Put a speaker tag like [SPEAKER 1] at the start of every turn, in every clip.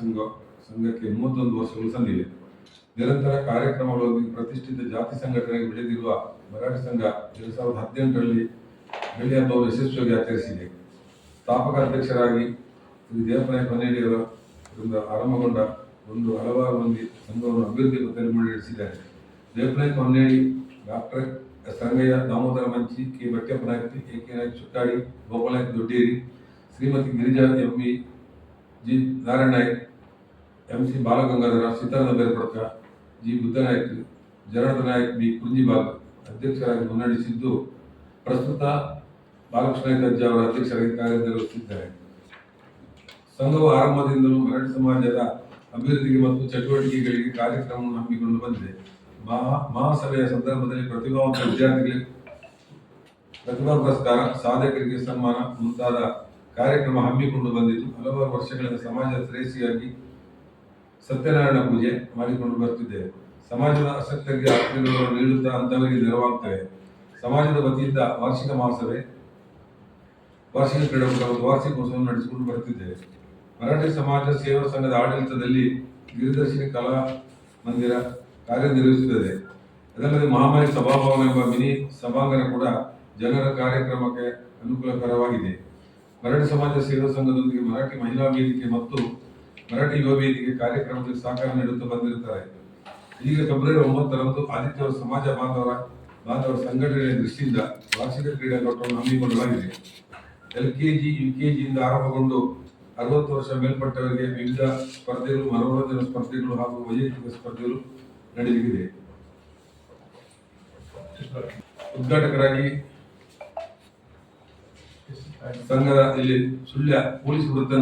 [SPEAKER 1] ಸಂಘ, ಸಂಘಕ್ಕೆ ಮೂವತ್ತೊಂದು ವರ್ಷಗಳು ಸಂದಿವೆ. ನಿರಂತರ ಕಾರ್ಯಕ್ರಮಗಳೊಂದಿಗೆ ಪ್ರತಿಷ್ಠಿತ ಜಾತಿ ಸಂಘಟನೆಗೆ ಬೆಳೆದಿರುವ ಮರಾಠಿ ಸಂಘ ಎರಡು ಸಾವಿರದ ಹದಿನೆಂಟರಲ್ಲಿ ಬೆಳ್ಳಿ ಹಬ್ಬವನ್ನು ಯಶಸ್ವಿಯಾಗಿ ಆಚರಿಸಿದೆ. ಸ್ಥಾಪಕ ಅಧ್ಯಕ್ಷರಾಗಿ ಶ್ರೀ ದೇವನಾಯ ಹೊನ್ನೇಡಿಯವರಿಂದ ಆರಂಭಗೊಂಡ ಒಂದು ಹಲವಾರು ಮಂದಿ ಸಂಘವನ್ನು ಅಭಿವೃದ್ಧಿ ಪಥದಲ್ಲಿ ಮುನ್ನಡೆಸಿದ್ದಾರೆ Devanayaka Honnedi doctor S Rangaiah Damodara Manchi, K. Battappa Nayak A K. Nayak Chuttadi Gopalanayak Dodderi, Shrimati Girija M. G. Narayana Nayak M C Balagangadhara Seetharama Berpadka G Buddhanayak, Janardhana Nayak B Kunjibagh ಅಧ್ಯಕ್ಷರಾಗಿ ಮುನ್ನಡೆಸಿದ್ದು, ಪ್ರಸ್ತುತ ಬಾಲಕೃಷ್ಣ ಗಜ್ಜ ಅವರ ಅಧ್ಯಕ್ಷರಾಗಿ ಕಾರ್ಯನಿರ್ವಹಿಸಿದ್ದಾರೆ ಸಂಘವು ಆರಂಭದಿಂದಲೂ ಮರಾಠ ಸಮಾಜದ ಅಭಿವೃದ್ಧಿಗೆ ಮತ್ತು ಚಟುವಟಿಕೆಗಳಿಗೆ ಕಾರ್ಯಕ್ರಮವನ್ನು ಹಮ್ಮಿಕೊಂಡು ಬಂದಿದೆ. ಮಹಾ, ಮಹಾಸಭೆಯ ಸಂದರ್ಭದಲ್ಲಿ ಪ್ರತಿಭಾವಂತ ವಿದ್ಯಾರ್ಥಿಗಳಿಗೆ ಪ್ರತಿಭಾ ಪುರಸ್ಕಾರ, ಸಾಧಕರಿಗೆ ಸನ್ಮಾನ ಮುಂತಾದ ಕಾರ್ಯಕ್ರಮ ಹಮ್ಮಿಕೊಂಡು ಬಂದಿದ್ದು, ಹಲವಾರು ವರ್ಷಗಳಿಂದ ಸಮಾಜದ ಶ್ರೇಯಸ್ಸಿಗಾಗಿ ಸತ್ಯನಾರಾಯಣ ಪೂಜೆ ಮಾಡಿಕೊಂಡು ಬರ್ತಿದ್ದೇವೆ. ಸಮಾಜದ ಆಸಕ್ತರಿಗೆ ಆತ್ಮೀಯಗಳನ್ನು ನೀಡುತ್ತಾ ಅಂತವರಿಗೆ ನೆರವಾಗ್ತವೆ. ಸಮಾಜದ ವತಿಯಿಂದ ವಾರ್ಷಿಕ ಮಹಾಸಭೆ, ವಾರ್ಷಿಕ ಕ್ರೀಡಾಕೂಟ ಮತ್ತು ವಾರ್ಷಿಕೋತ್ಸವ ನಡೆಸಿಕೊಂಡು ಬರುತ್ತಿದ್ದೇವೆ ಮರಾಠಿ ಸಮಾಜ ಸೇವಾ ಸಂಘದ ಆಡಳಿತದಲ್ಲಿ ಗಿರಿದರ್ಶಿನಿ ಕಲಾ ಮಂದಿರ ಕಾರ್ಯನಿರ್ವಹಿಸುತ್ತದೆ. ಅದಲ್ಲದೆ ಮಹಾಮಾರಿ ಸಭಾಭವನ ಎಂಬ ಮಿನಿ ಸಭಾಂಗಣ ಕೂಡ ಜನರ ಕಾರ್ಯಕ್ರಮಕ್ಕೆ ಅನುಕೂಲಕರವಾಗಿದೆ. ಮರಾಠಿ ಸಮಾಜ ಸೇವಾ ಸಂಘದೊಂದಿಗೆ ಮರಾಠಿ ಮಹಿಳಾ ವೇದಿಕೆ ಮತ್ತು ಮರಾಠಿ ಯುವ ವೇದಿಕೆ ಕಾರ್ಯಕ್ರಮಕ್ಕೆ ಸಹಕಾರ ನೀಡುತ್ತಾ ಬಂದಿರುತ್ತಾರೆ. ಈಗ ಫೆಬ್ರವರಿ ಒಂಬತ್ತರಂದು ಆದಿತ್ಯವಾರ ಸಮಾಜ ಬಾಂಧವರ ಬಾಂಧವರ ಸಂಘಟನೆಯ ದೃಷ್ಟಿಯಿಂದ ವಾರ್ಷಿಕ ಕ್ರೀಡಾಕೂಟವನ್ನು ಹಮ್ಮಿಕೊಳ್ಳಲಾಗಿದೆ. L K G, U K ಜಿಯಿಂದ ಆರಂಭಗೊಂಡು ಅರವತ್ತು ವರ್ಷ ಮೇಲ್ಪಟ್ಟವರಿಗೆ ವಿವಿಧ ಸ್ಪರ್ಧೆಗಳು, ಮನೋರಂಜನಾ ಸ್ಪರ್ಧೆಗಳು ಹಾಗೂ ವೈಯಕ್ತಿಕ ಸ್ಪರ್ಧೆಗಳು ನಡೆಯಲಿದೆ. ಉದ್ಘಾಟಕರಾಗಿ ಸಂಘದ ಇಲ್ಲಿ ಸುಳ್ಯ ಪೊಲೀಸ್ ವೃತ್ತ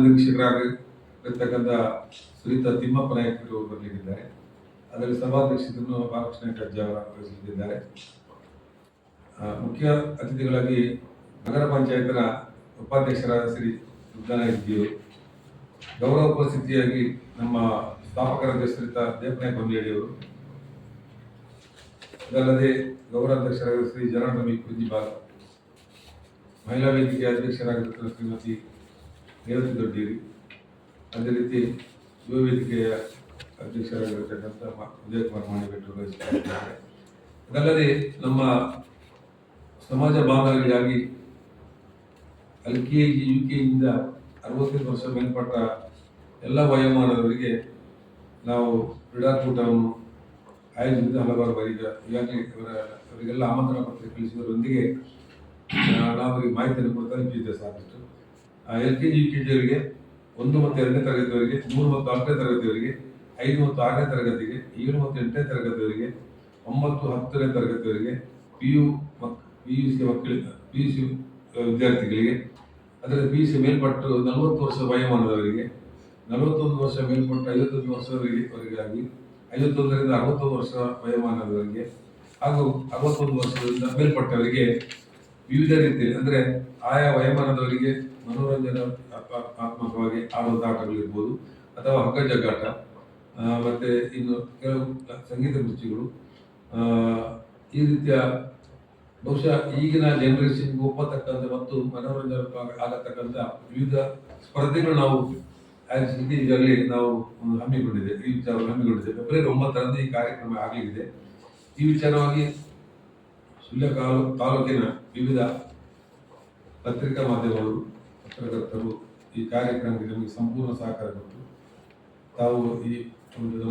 [SPEAKER 1] ನಿರೀಕ್ಷಕರಾಗಿರ್ತಕ್ಕಂಥ ಸುರಿತ ತಿಮ್ಮಪ್ಪ ನಾಯಕರು ಬರಲಿಕ್ಕಿದ್ದಾರೆ. ಅದರಲ್ಲಿ ಸಭಾಧ್ಯಕ್ಷರನ್ನು ಬಾಲಕೃಷ್ಣ ಕಜ್ಜ ವಹಿಸಲಿದ್ದಾರೆ ಮುಖ್ಯ ಅತಿಥಿಗಳಾಗಿ ನಗರ ಪಂಚಾಯತ್ನ ಉಪಾಧ್ಯಕ್ಷರಾದ ಶ್ರೀ ರುದ್ರನಾಯಕಿಯವರು ಗೌರವ ಉಪಸ್ಥಿತಿಯಾಗಿ ನಮ್ಮ ಸ್ಥಾಪಕರಾದ ಶ್ರೀತ ದೇವನಾಯಕ ಹೊನ್ನೇಡಿಯವರು ಅದಲ್ಲದೆ ಗೌರವಾಧ್ಯಕ್ಷರಾದ ಶ್ರೀ ಜನಾರ್ದನ ಕುಂಜಿಬಾಲ್, ಮಹಿಳಾ ವೇದಿಕೆ ಅಧ್ಯಕ್ಷರಾಗಿರುತ್ತಾರೆ ಶ್ರೀಮತಿ ರೇವತಿ ದೊಡ್ಡೇರಿ ಅದೇ ರೀತಿ ಯುವ ವೇದಿಕೆಯ ಅಧ್ಯಕ್ಷರಾಗಿರ್ತಕ್ಕಂಥ ಉದಯ ಕುಮಾರ್ ಮಾಣಿಭೆಟ್ಟರು ವಹಿಸಿದ್ದಾರೆ ಅದಲ್ಲದೆ ನಮ್ಮ ಸಮಾಜ ಬಾಂಧವರಿಗಾಗಿ L K G U K ಇಂದ ಅರವತ್ತೈದು ವರ್ಷ ಮೇಲ್ಪಟ್ಟ ಎಲ್ಲ ವಯೋಮಾನದವರಿಗೆ ನಾವು ಕ್ರೀಡಾಕೂಟವನ್ನು ಆಯೋಜಿಸಿದ ಹಲವಾರು ಬಾರಿ ಈಗ ಈಗಾಗಲೇ ಅವರಿಗೆಲ್ಲ ಆಮಂತ್ರಣ ಪತ್ರ ಕಳಿಸಿದವರೊಂದಿಗೆ ನಾವು ಮಾಹಿತಿಯನ್ನು ಕೊಡ್ತಾ ನಿಂತಿದ್ದೇವೆ ಸಾಕಷ್ಟು. L K G U K ಜಿಯವರಿಗೆ ಒಂದು ಮತ್ತು ಎರಡನೇ ತರಗತಿಯವರಿಗೆ, ಮೂರು ಮತ್ತು ನಾಲ್ಕನೇ ತರಗತಿಯವರಿಗೆ, ಐದು ಮತ್ತು ಆರನೇ ತರಗತಿಗೆ, ಏಳು ಮತ್ತು ಎಂಟನೇ ತರಗತಿಯವರಿಗೆ, ಒಂಬತ್ತು, ಹತ್ತನೇ ತರಗತಿಯವರಿಗೆ ಪಿ ಯು ಮಕ್ ಪಿ ಯು ಸಿ ಮಕ್ಕಳಿಗೆ ಪಿ ಯು ಸಿ ವಿದ್ಯಾರ್ಥಿಗಳಿಗೆ, ಅದರ ಪಿ ಯು ಸಿ ಮೇಲ್ಪಟ್ಟು ನಲವತ್ತು ವರ್ಷ ವಯೋಮಾನದವರಿಗೆ, ನಲವತ್ತೊಂದು ವರ್ಷ ಮೇಲ್ಪಟ್ಟು ಐವತ್ತೊಂದು ವರ್ಷದವರಿಗೆ, ಅವರಿಗಾಗಿ ಐವತ್ತೊಂದರಿಂದ ಅರವತ್ತೊಂದು ವರ್ಷ ವಯೋಮಾನದವರಿಗೆ ಹಾಗೂ ಅರವತ್ತೊಂದು ವರ್ಷದಿಂದ ಮೇಲ್ಪಟ್ಟವರಿಗೆ ವಿವಿಧ ರೀತಿ ಅಂದರೆ ಆಯಾ ವಯೋಮಾನದವರಿಗೆ ಮನೋರಂಜನಾತ್ಮಕವಾಗಿ ಆತ್ಮಕವಾಗಿ ಆಡುವಂಥ ಆಟಗಳಿರ್ಬೋದು ಅಥವಾ ಹಗ್ಗ ಜಗ್ಗಾಟ ಮತ್ತೆ ಇನ್ನು ಕೆಲವು ಸಂಗೀತ ಕುರ್ಚಿಗಳು ಈ ರೀತಿಯ ಬಹುಶಃ ಈಗಿನ ಜನರೇಷನ್ಗೆ ಒಪ್ಪತಕ್ಕಂಥ ಮತ್ತು ಮನೋರಂಜನೆ ಆಗತಕ್ಕಂಥ ವಿವಿಧ ಸ್ಪರ್ಧೆಗಳು ನಾವು ಆಯೋಜಿಸಿ ಇದರಲ್ಲಿ ನಾವು ಹಮ್ಮಿಕೊಂಡಿದೆ ಈ ವಿಚಾರ ಹಮ್ಮಿಕೊಂಡಿದೆ ಫೆಬ್ರವರಿ ಒಂಬತ್ತರಂದು ಈ ಕಾರ್ಯಕ್ರಮ ಆಗಲಿದೆ ಈ ವಿಚಾರವಾಗಿ ಸುಳ್ಯ ಕಾಲು, ತಾಲೂಕಿನ ವಿವಿಧ ಪತ್ರಿಕಾ ಮಾಧ್ಯಮಗಳು, ಪತ್ರಕರ್ತರು ಈ ಕಾರ್ಯಕ್ರಮಕ್ಕೆ ನಮಗೆ ಸಂಪೂರ್ಣ ಸಹಕಾರ ಕೊಟ್ಟು ತಾವು ಈ ಒಂದು